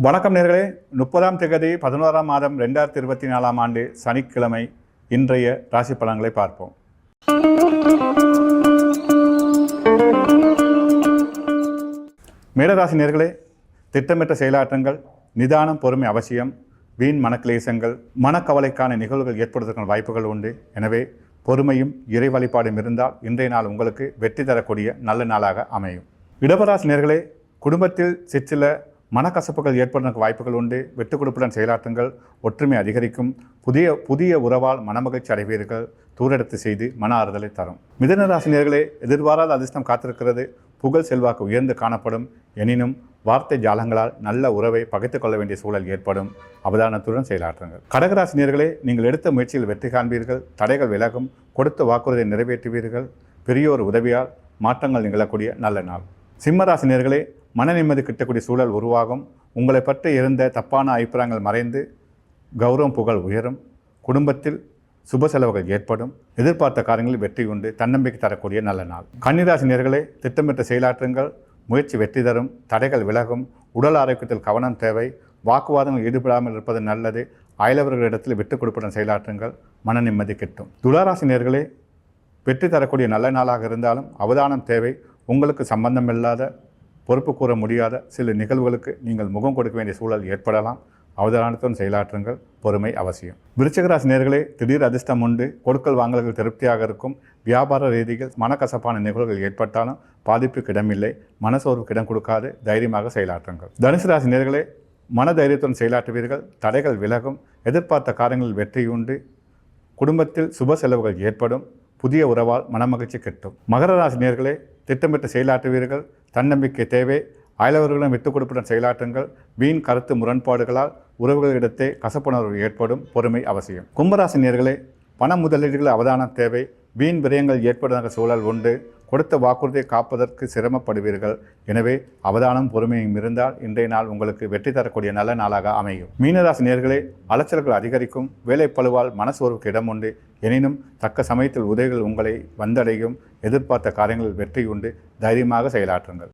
வணக்கம் நேர்களே. முப்பதாம் திகதி பதினோராம் மாதம் ரெண்டாயிரத்தி இருபத்தி நாலாம் ஆண்டு சனிக்கிழமை இன்றைய ராசி பலன்களை பார்ப்போம். மேடராசி நேர்களே திட்டமிட்ட செயலாற்றங்கள் நிதானம் பொறுமை அவசியம் வீண் மனக்கிளேசங்கள் மனக்கவலைக்கான நிகழ்வுகள் ஏற்படுவதற்கான வாய்ப்புகள் உண்டு. எனவே பொறுமையும் இறை வழிபாடும் இருந்தால் இன்றைய நாள் உங்களுக்கு வெற்றி தரக்கூடிய நல்ல நாளாக அமையும். இடபராசி நேர்களே குடும்பத்தில் சிற்சில மனக்கசப்புகள் ஏற்படுவதற்கு வாய்ப்புகள் உண்டு. வெட்டு கொடுப்புடன் செயலாற்றுங்கள். ஒற்றுமை அதிகரிக்கும். புதிய புதிய உறவால் மனமகிழ்ச்சி அடைவீர்கள். தூரெடுத்து செய்து மன ஆறுதலை தரும். மிதனராசினியர்களே எதிர்பாராத அதிர்ஷ்டம் காத்திருக்கிறது. புகழ் செல்வாக்கு உயர்ந்து காணப்படும். எனினும் வார்த்தை ஜாலங்களால் நல்ல உறவை பகைத்துக் கொள்ள வேண்டிய சூழல் ஏற்படும். அவதானத்துடன் செயலாற்றுங்கள். கடகராசினியர்களே நீங்கள் எடுத்த முயற்சியில் வெற்றி காண்பீர்கள். தடைகள் விலகும். கொடுத்த வாக்குறுதியை நிறைவேற்றுவீர்கள். பெரியோர் உதவியால் மாற்றங்கள் நிகழக்கூடிய நல்ல நாள். சிம்மராசினியர்களே மன நிம்மதி கிட்டக்கூடிய சூழல் உருவாகும். உங்களை பற்றி இருந்த தப்பான அபிப்பிராயங்கள் மறைந்து கௌரவம் புகழ் உயரும். குடும்பத்தில் சுப செலவுகள் ஏற்படும். எதிர்பார்த்த காரியங்களில் வெற்றி உண்டு. தன்னம்பிக்கை தரக்கூடிய நல்ல நாள். கன்னிராசி நேர்களை திட்டமிட்ட செயலாற்றுங்கள். முயற்சி வெற்றி தரும். தடைகள் விலகும். உடல் ஆரோக்கியத்தில் கவனம் தேவை. வாக்குவாதங்கள் ஈடுபடாமல் இருப்பது நல்லது. அயலவர்களிடத்தில் விட்டுக் கொடுப்புடன் செயலாற்றுங்கள். மன நிம்மதி கிட்டும். துளாராசி நேர்களே வெற்றி தரக்கூடிய நல்ல நாளாக இருந்தாலும் அவதானம் தேவை. உங்களுக்கு சம்பந்தமில்லாத பொறுப்பு கூற முடியாத சில நிகழ்வுகளுக்கு நீங்கள் முகம் கொடுக்க வேண்டிய சூழல் ஏற்படலாம். அவதானத்துடன் செயலாற்றுங்கள். பொறுமை அவசியம். விருச்சகராசி நேர்களே திடீர் அதிர்ஷ்டம் உண்டு. கொடுக்கல் வாங்கல்கள் திருப்தியாக இருக்கும். வியாபார ரீதியில் மனக்கசப்பான நிகழ்வுகள் ஏற்பட்டாலும் பாதிப்புக்கு இடமில்லை மனசோர்வுக்கு இடம் கொடுக்காது. தைரியமாக செயலாற்றுங்கள். தனுசு ராசி நேர்களே மன தைரியத்துடன் செயலாற்றுவீர்கள். தடைகள் விலகும். எதிர்பார்த்த காரியங்களில் வெற்றியுண்டு குடும்பத்தில் சுப செலவுகள் ஏற்படும். புதிய உறவால் மனமகிழ்ச்சி கிட்டும். மகர ராசி நேர்களே திட்டமிட்டு செயலாற்றுவீர்கள். தன்னம்பிக்கை தேவை. அயலவர்களும் விட்டுக் கொடுப்புடன் செயலாற்றுங்கள் வீண் கருத்து முரண்பாடுகளால் உறவுகளிடத்தே கசப்புணர்வு ஏற்படும் பொறுமை அவசியம். கும்பராசி நேர்களே பண முதலீடுகள் அவதானம் தேவை. வீண் விரயங்கள் ஏற்படுகிற சூழல் உண்டு. கொடுத்த வாக்குறுதியை காப்பதற்கு சிரமப்படுவீர்கள். எனவே அவதானம் பொறுமையும் இருந்தால் இன்றைய நாள் உங்களுக்கு வெற்றி தரக்கூடிய நல்ல நாளாக அமையும். மீனராசி நேர்களே அலைச்சல்கள் அதிகரிக்கும். வேலை பழுவால் மனசோர்வுக்கு இடம் உண்டு எனினும் தக்க சமயத்தில் உதவிகள் உங்களை வந்தடையும். எதிர்பார்த்த காரியங்களில் வெற்றி உண்டு. தைரியமாக செயலாற்றுங்கள்.